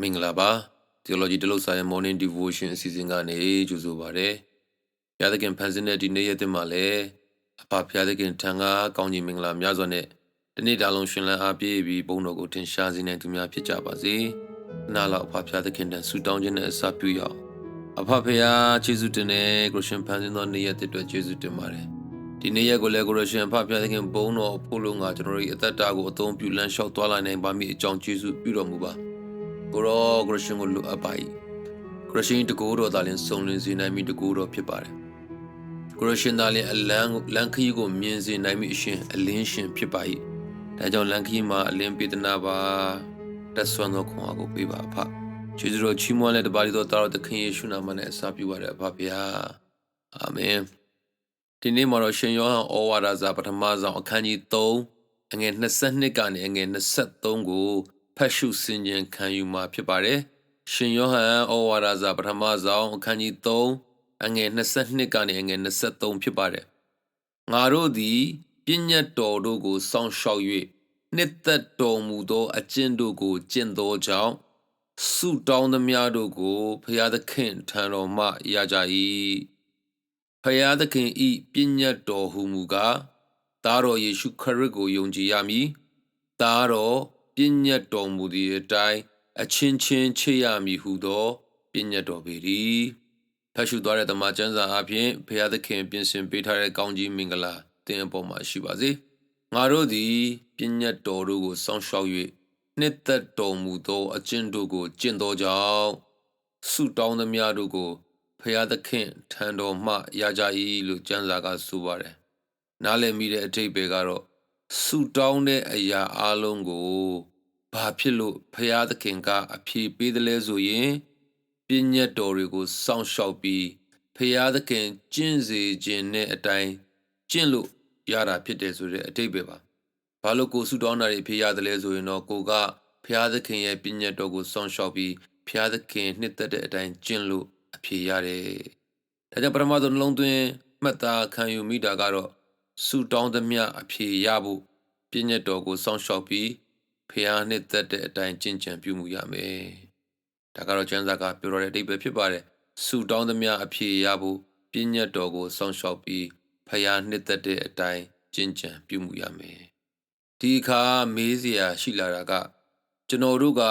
မင်္ဂလာပါ Theology တလို့ဆိုင် Morning Devotion အစီအစဉ်ကနေကြိုဆိုပါရစေ။ဘုရားသခင်ဖန်ဆင်းတဲ့ဒီနေ့ရက်တင်မှာလည်းအဖဘုရားသခင်ထံကကောင်းကြီးမင်္ဂလာများစွာနဲ့ဒီနေ့တာလုံးရှင်လန်းအားပြည့်ပြီးဘုန်းတော်ကိုထင်ရှားစေနိုင်သူများဖြစ်ကြပါစေ။နားလောက်အဖဘုရားသခင်တန်ဆုတောင်းခြင်းနဲ့အစပြုရအောင်။အဖဘုရားယေရှုတင်တဲ့ကိုရှင်ဖန်ဆင်းသောနေ့ရက်အတွက်ယေရှုတင်ပါတယ်။ဒီနေ့ရက်ကိုလည်းကိုရရှင်ဖဖျားသခင်ဘုန်းတော်ဖို့လုံးကကျွန်တော်တို့အသက်တာကိုအသုံးပြုလမ်းလျှောက်သွားလာနိုင်ပါမည်အကြောင်းကျေးဇူးပြုတော်မူပါ။ ကိုရောခရစ်ရှင်ကိုလိုအပ်ပါ၏ခရစ်ရှင်တကူတော်သာလင်စုံလင်စေနိုင်မည်တကူတော်ဖြစ်ပါတယ်ခရစ်ရှင်သာလင်အလံလန်ခီကိုမြင်စေနိုင်မည်အရှင်အလင်းရှင်ဖြစ်ပါ၏ဒါကြောင့်လန်ခီမှာအလင်းပေးသနာပါတဆွမ်းသောခွန်အားကိုပေးပါအဖကျေးဇူးတော်ချီးမွမ်းလက်တပါးတော်တော်သခင်ယေရှုနာမနဲ့အစာပြုပါရအဖဗျာအာမင်ဒီနေ့မှာတော့ရှင်ယောဟန်ဩဝါဒစာပထမဆုံးအခန်းကြီး3အငယ်22ကနေအငယ်23ကို ဖတ်ရှုဆင်ခြင်ခံယူမှာဖြစ်ပါတယ်။ရှင်ယောဟန်ဩဝါဒစာပထမဆုံးအခန်းကြီး3အငယ်22ကနေအငယ်23ဖြစ်ပါတယ်။ငါတို့သည်ပြည့်ညတ်တော်တို့ကိုစောင့်ရှောက်၍နှစ်သက်တော်မူသောအကျင့်တို့ကိုကျင့်သောကြောင့်ဆုတောင်းသမျှတို့ကိုဖျားသခင်ထံတော်မှရကြ၏။ဖျားသခင်ဤပြည့်ညတ်တော်ဟူမူကားသားတော်ယေရှုခရစ်ကိုယုံကြည်ရမည်။သားတော် ပြည့်ညတ်တော်မူသည့်အတိုင်းအချင်းချင်းချေရမည်ဟုသောပြည့်ညတ်တော်ပေ၏ဖတ်ရှုသွားတဲ့တမန်ကျမ်းစာအပြင်ဘုရားသခင်ပြင်ဆင်ပေးထားတဲ့ကောင်းကြီးမင်္ဂလာတင်အပေါ်မှာရှိပါစေငါတို့သည်ပြည့်ညတ်တော်တို့ကိုစောင့်ရှောက်၍နှစ်သက်တော်မူသောအကျင့်တို့ကိုကျင့်သောကြောင့်ဆုတောင်းသမျှတို့ကိုဖျားသခင်ထံတော်မှရကြ၏လို့ကျမ်းစာကဆိုပါတယ်နားလည်မိတဲ့အထိပ္ပယ်ကတော့ ဆူတောင်းတဲ့အရာအလုံးကိုဘာဖြစ်လို့ဖရာသခင်ကအဖြေပေးတယ်လဲဆိုရင်ပြည့်ညတ်တော်တွေကိုစောင့်ရှောက်ပြီးဖရာသခင်ကျင့်စေခြင်းနဲ့အတိုင်းကျင့်လို့ရတာဖြစ်တယ်ဆိုတဲ့အတိတ်ပဲပါဘာလို့ကိုဆူတောင်းတာတွေဖြစ်ရတယ်လဲဆိုရင်တော့ကိုကဖရာသခင်ရဲ့ပြည့်ညတ်တော်ကိုစောင့်ရှောက်ပြီးဖရာသခင်နှစ်သက်တဲ့အတိုင်းကျင့်လို့အဖြေရတယ်ဒါကြောင့်ပထမဆုံးနှလုံးသွင်းမှတ်သားခံယူမိတာကတော့ ဆူတောင်းသမျှအဖြေရဖို့ပြည့်ညတ်တော်ကိုစောင့်ရှောက်ပြီးဖျားနှစ်သက်တဲ့အတိုင်းကျင့်ကြံပြုမှုရမယ်။ဒါကတော့ကျမ်းစာကပြောရတဲ့အဓိပ္ပာယ်ဖြစ်ပါတယ်။ဆူတောင်းသမျှအဖြေရဖို့ပြည့်ညတ်တော်ကိုစောင့်ရှောက်ပြီးဖျားနှစ်သက်တဲ့အတိုင်းကျင့်ကြံပြုမှုရမယ်။ဒီအခါမေးစရာရှိလာတာက ကျွန်တော်တို့က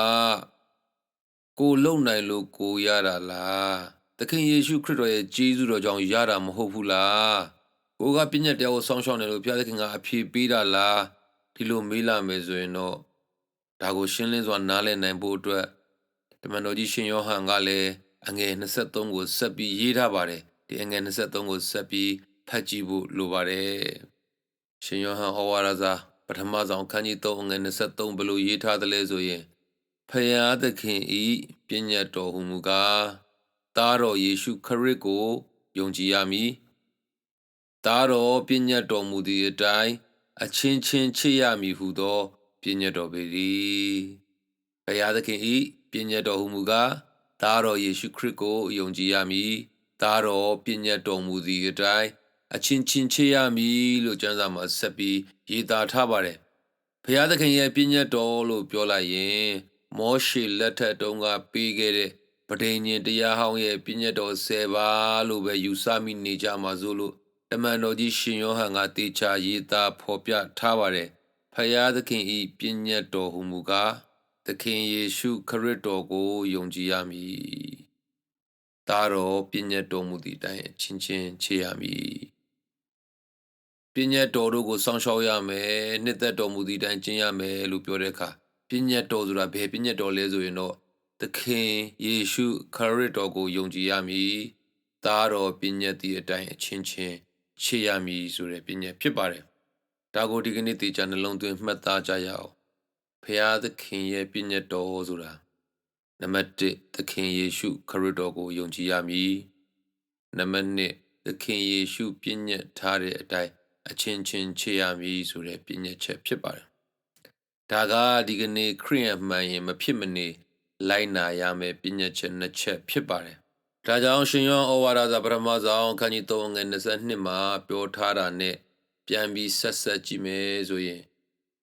ကိုလုံနိုင်လို့ကိုရတာလား။သခင်ယေရှုခရစ်တော်ရဲ့ကြီးစုတော်ကြောင့်ရတာမဟုတ်ဘူးလား။ ကိုကပြည့်ညတ်တရားကိုစောင့်ရှောက်နေလို့ဘုရားသခင်ကအဖြေပေးတာလားဒီလိုမေးလာမယ်ဆိုရင်တော့ဒါကိုရှင်းလင်းစွာနားလည်နိုင်ဖို့အတွက်တမန်တော်ကြီးရှင်ယောဟန်ကလည်းအငယ်23ကိုဆက်ပြီးရေးထားပါတယ်ဒီအငယ်23ကိုဆက်ပြီးဖတ်ကြည့်ဖို့လိုပါတယ်ရှင်ယောဟန်ဩဝါဒစာပထမဆုံးခန်းကြီး3အငယ်23ဘလို့ရေးထားသလဲဆိုရင်ဖယားသခင်ဤပညာတော်ဟူမူကားသားတော်ယေရှုခရစ်ကိုယုံကြည်ရမည် သားတော်ပြည့်ညတ်တော်မူသည့်အတိုင်းအချင်းချင်းချစ်ရမည်ဟုသောပြည့်ညတ်တော်ပေ၏ဘုရားသခင်ဤပြည့်ညတ်တော်ဟူမူကားသားတော်ယေရှုခရစ်ကိုယုံကြည်ရမည်သားတော်ပြည့်ညတ်တော်မူသည့်အတိုင်းအချင်းချင်းချစ်ရမည်လို့ကျမ်းစာမှာဆက်ပြီးရေးသားထားပါတယ်ဘုရားသခင်ရဲ့ပြည့်ညတ်တော်လို့ပြောလိုက်ရင် မောရှေလက်ထက်တုန်းကပေးခဲ့တဲ့ပဋိညာဉ်တရားဟောင်းရဲ့ပြည့်ညတ်တော်၁၀ပါးလို့ပဲယူဆမိနေကြမှာစို့လို့ တမန်တော်ကြီးရှင်ယောဟန်ကတေချာရေးသားဖော်ပြထားပါတယ်။ဖယားသခင်ဤပြည့်ညတ်တော်ဟူမူကားသခင်ယေရှုခရစ်တော်ကိုယုံကြည်ရမည်။ဒါတော်ပြည့်ညတ်တော်မူသည့်အတိုင်းအချင်းချင်းချေရမည်။ပြည့်ညတ်တော်တို့ကိုစောင့်ရှောက်ရမယ်။နှစ်သက်တော်မူသည့်အတိုင်းကျင့်ရမယ်လို့ပြောတဲ့အခါပြည့်ညတ်တော်ဆိုတာဘယ်ပြည့်ညတ်တော်လဲဆိုရင်တော့သခင်ယေရှုခရစ်တော်ကိုယုံကြည်ရမည်။သားတော်ပြည့်ညတ်သည့်အတိုင်းအချင်းချင်း ရှေ့ရမည်ဆိုတဲ့ပညာဖြစ်ပါတယ်။ဒါကိုဒီကနေ့တေချာနှလုံးသွင်းမှတ်သားကြရအောင်။ဖရာသခင်ရဲ့ပညာတော်ဆိုတာနံပါတ်1သခင်ယေရှုခရစ်တော်ကိုယုံကြည်ရမည်။နံပါတ်2သခင်ယေရှုပညာထားတဲ့အတိုင်းအချင်းချင်းချေရမည်ဆိုတဲ့ပညာချက်ဖြစ်ပါတယ်။ဒါကဒီကနေ့ခရိယန်မှန်ရင်မဖြစ်မနေလိုက်နာရမယ်ပညာချက်နှစ်ချက်ဖြစ်ပါတယ် ဒါကြောင့်ရှင်ယောဩဝါဒစာပထမဆုံးခန်းကြီး3ငွေ22မှာပြောထားတာနဲ့ပြန်ပြီးဆက်ဆက်ကြည့်မယ်ဆိုရင်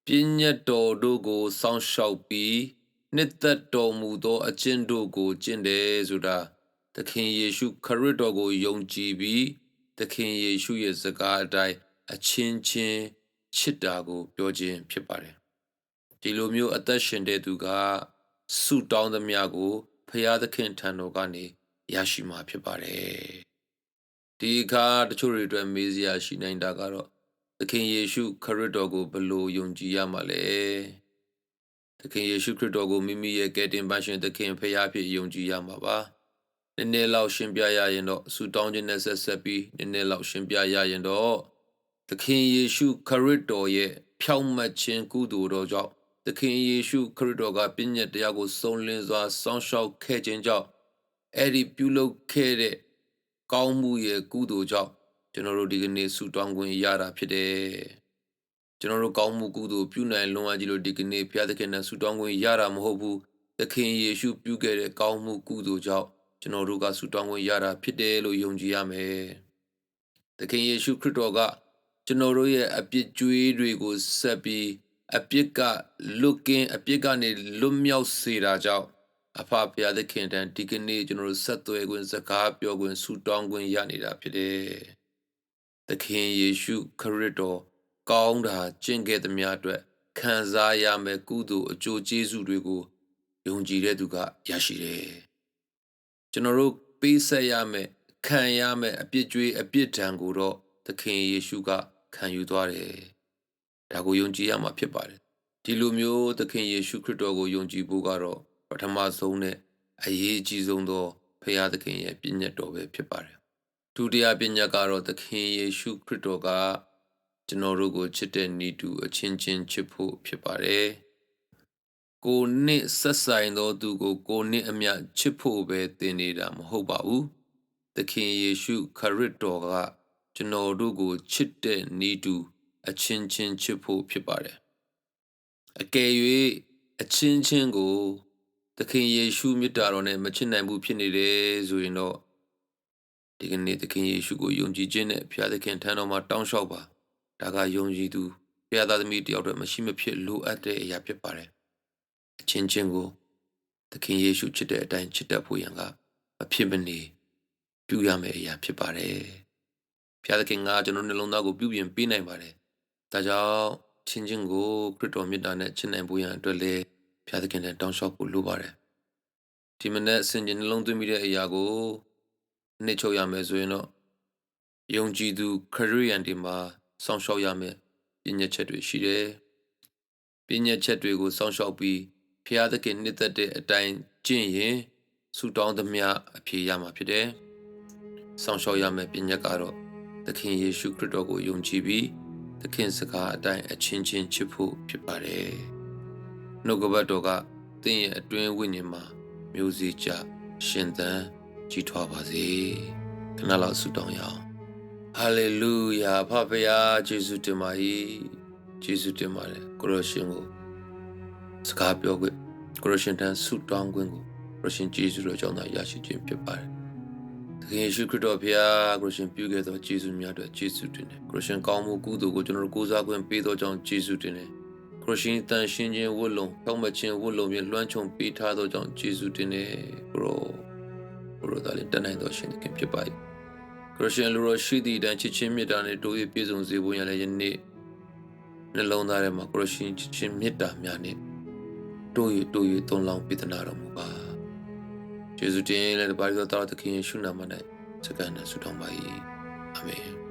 ပြည့်ညတ်တော်တို့ကိုစောင့်ရှောက်ပြီးနှစ်သက်တော်မူသောအကျင့်တို့ကိုကျင့်တယ်ဆိုတာသခင်ယေရှုခရစ်တော်ကိုယုံကြည်ပြီးသခင်ယေရှုရဲ့စကားအတိုင်းအချင်းချင်းချစ်တာကို ပြောခြင်းဖြစ်ပါတယ်ဒီလိုမျိုးအသက်ရှင်တဲ့သူကဆုတောင်းသမျှကိုဖရာသခင်ထံတော်ကနေ ရရှိမှာဖြစ်ပါတယ်ဒီအခါတချို့တွေအတွက်မေးစရာရှိနိုင်တာကတော့သခင်ယေရှုခရစ်တော်ကိုဘယ်လိုယုံကြည်ရမှာလဲသခင်ယေရှုခရစ်တော်ကိုမိမိရဲ့ကယ်တင်ပါရှင်သခင်ဖရာဖြစ်ယုံကြည်ရမှာပါနည်းနည်းလောက်ရှင်းပြရရင်တော့ဆုတောင်းခြင်းနဲ့ဆက်ဆက်ပြီးနည်းနည်းလောက်ရှင်းပြရရင်တော့သခင်ယေရှုခရစ်တော်ရဲ့ဖြောင့်မတ်ခြင်းကုသိုလ်တော်ကြောင့်သခင်ယေရှုခရစ်တော်ကပြည့်ညတ်တရားကိုစုံလင်စွာစောင့်ရှောက်ခဲ့ခြင်းကြောင့် အဲ့ဒီပြုလုပ်ခဲ့တဲ့ကောင်းမှုရဲ့ကုသိုလ်ကြောင့်ကျွန်တော်တို့ဒီကနေ့ဆုတောင်းခွင့်ရတာဖြစ်တယ်ကျွန်တော်တို့ကောင်းမှုကုသိုလ်ပြုနိုင်လွန်အားကြီးလို့ဒီကနေ့ဘုရားသခင်နဲ့ဆုတောင်းခွင့်ရတာမဟုတ်ဘူးသခင်ယေရှုပြုခဲ့တဲ့ကောင်းမှုကုသိုလ်ကြောင့်ကျွန်တော်တို့ကဆုတောင်းခွင့်ရတာဖြစ်တယ်လို့ယုံကြည်ရမယ်သခင်ယေရှုခရစ်တော်ကကျွန်တော်တို့ရဲ့အပြစ်ကြွေးတွေကိုဆက်ပြီးအပြစ်ကလွတ်ကင်းအပြစ်ကနေလွတ်မြောက်စေတာကြောင့် အဖဖရာသခင်တန်ဒီကနေ့ကျွန်တော်တို့ဆက်သွယ်ခွင့်စကားပြောခွင့်ဆုတောင်းခွင့်ရနေတာဖြစ်တယ်။သခင်ယေရှုခရစ်တော်ကောင်းတာကျင့်ခဲ့သမျှအတွက်ခံစားရမယ့်ကုသိုလ်အကျိုးကျေးဇူးတွေကိုယုံကြည်တဲ့သူကရရှိတယ်။ကျွန်တော်တို့ပေးဆက်ရမယ့်ခံရမယ့်အပြစ်ကြွေးအပြစ်ဒဏ်ကိုတော့သခင်ယေရှုကခံယူသွားတယ်။ဒါကိုယုံကြည်ရမှာဖြစ်ပါတယ်။ဒီလိုမျိုးသခင်ယေရှုခရစ်တော်ကိုယုံကြည်ဖို့ကတော့ပ ထမဆုံးနဲ့အရေးအကြီးဆုံးသောဖရာသခင်ရဲ့ပြည့်ညတ်တော်ပဲဖြစ်ပါတယ်။ဒုတိယပြည့်ညတ်ကတော့သခင်ယေရှုခရစ်တော်ကကျွန်တော်တို့ကိုချစ်တဲ့ဤသူအချင်းချင်းချစ်ဖို့ဖြစ်ပါတယ်။ကိုနှစ်ဆက်ဆိုင်သောသူကိုကိုနှစ်အမြချစ်ဖို့ပဲသင်နေတာမဟုတ်ပါဘူး။သခင်ယေရှုခရစ်တော်ကကျွန်တော်တို့ကိုချစ်တဲ့ဤသူအချင်းချင်းချစ်ဖို့ဖြစ်ပါတယ်။အကယ်၍အချင်းချင်းကို သခင်ယေရှုမြတ်တာတော်နဲ့မချစ်နိုင်ဘူးဖြစ်နေတယ်ဆိုရင်တော့ဒီကနေ့သခင်ယေရှုကိုယုံကြည်ခြင်းနဲ့ဘုရားသခင်ထံတော်မှာတောင်းလျှောက်ပါဒါကယုံကြည်သူဘုရားသားသမီးတယောက်တည်းမရှိမဖြစ်လိုအပ်တဲ့အရာဖြစ်ပါတယ်အချင်းချင်းကိုသခင်ယေရှုချစ်တဲ့အတိုင်းချစ်တတ်ဖို့ရန်ကမဖြစ်မနေပြုရမယ့်အရာဖြစ်ပါတယ်ဘုရားသခင်ကကျွန်တော်နှလုံးသားကိုပြုပြင်ပေးနိုင်ပါတယ်ဒါကြောင့်ချင်းချင်းကိုခရစ်တော်မြတ်တာနဲ့ချစ်နိုင်ဖို့ရန်အတွက်လည်း ဖျားသခင်နဲ့တောင်းလျှောက်ဖို့လိုပါတယ်ဒီမနေ့အစဉ်ချင်းနှလုံးသွင်းမိတဲ့အရာကိုနှိမ့်ချုပ်ရမယ်ဆိုရင်တော့ယုံကြည်သူခရစ်ယာန်တွေမှာစောင့်ရှောက်ရမယ်ပညာချက်တွေရှိတယ်ပညာချက်တွေကိုစောင့်ရှောက်ပြီးဖျားသခင်နှစ်သက်တဲ့အတိုင်းကျင့်ရင်ဆူတောင်းသမျှအဖြေရမှာဖြစ်တယ်စောင့်ရှောက်ရမယ်ပညာကတော့သခင်ယေရှုခရစ်တော်ကိုယုံကြည်ပြီးသခင်စကားအတိုင်းအချင်းချင်းချစ်ဖို့ဖြစ်ပါတယ် နှုတ်ကပတ်တော်ကသင်ရဲ့အတွင်းဝိညာဉ်မှာမျိုးစေ့ကြရှင်သန်ကြီးထွားပါစေခဏလောက်ဆုတောင်းရအောင်ဟာလေလုယာဖဖရာယေရှုတင်ပါ၏ယေရှုတင်ပါတယ်ကိုရရှင်ကိုစကားပြောခွင့်ကိုရရှင်တန်ဆုတောင်းခွင့်ကိုကိုရရှင်ယေရှုတော်ကြောင့်သာရရှိခြင်းဖြစ်ပါတယ်သခင်ယေရှုခရစ်တော်ဖရာကိုရရှင်ပြုခဲ့သောယေရှုများအတွက်ယေရှုတင်တယ်ကိုရရှင်ကောင်းမှုကုသိုလ်ကိုကျွန်တော်တို့ကိုးစားခွင့်ပေးသောကြောင့်ယေရှုတင်တယ် ခရရှင်တန်ရှင်ခြင်းဝတ်လုံဖြောင့်မခြင်းဝတ်လုံဖြင့်လွှမ်းခြုံပေးထားသောကြောင့်ယေရှုတင်နေဘရောဘရောသားလေးတန်နိုင်သောရှင်သခင်ဖြစ်ပါ၏ခရရှင်လူတော်ရှိသည့်တန်ချစ်ချင်းမေတ္တာနဲ့တိုး၍ပြည့်စုံစေဖို့ရလည်းယနေ့နှလုံးသားထဲမှာခရရှင်ချစ်ချင်းမေတ္တာများနဲ့တိုး၍တိုး၍သုံးလောင်းပေးသနာတော်မူပါယေရှုတင်လည်းတပါးသောတာသခင်ယေရှုနာမ၌စကန်နဲ့ဆုတောင်းပါ၏အာမင်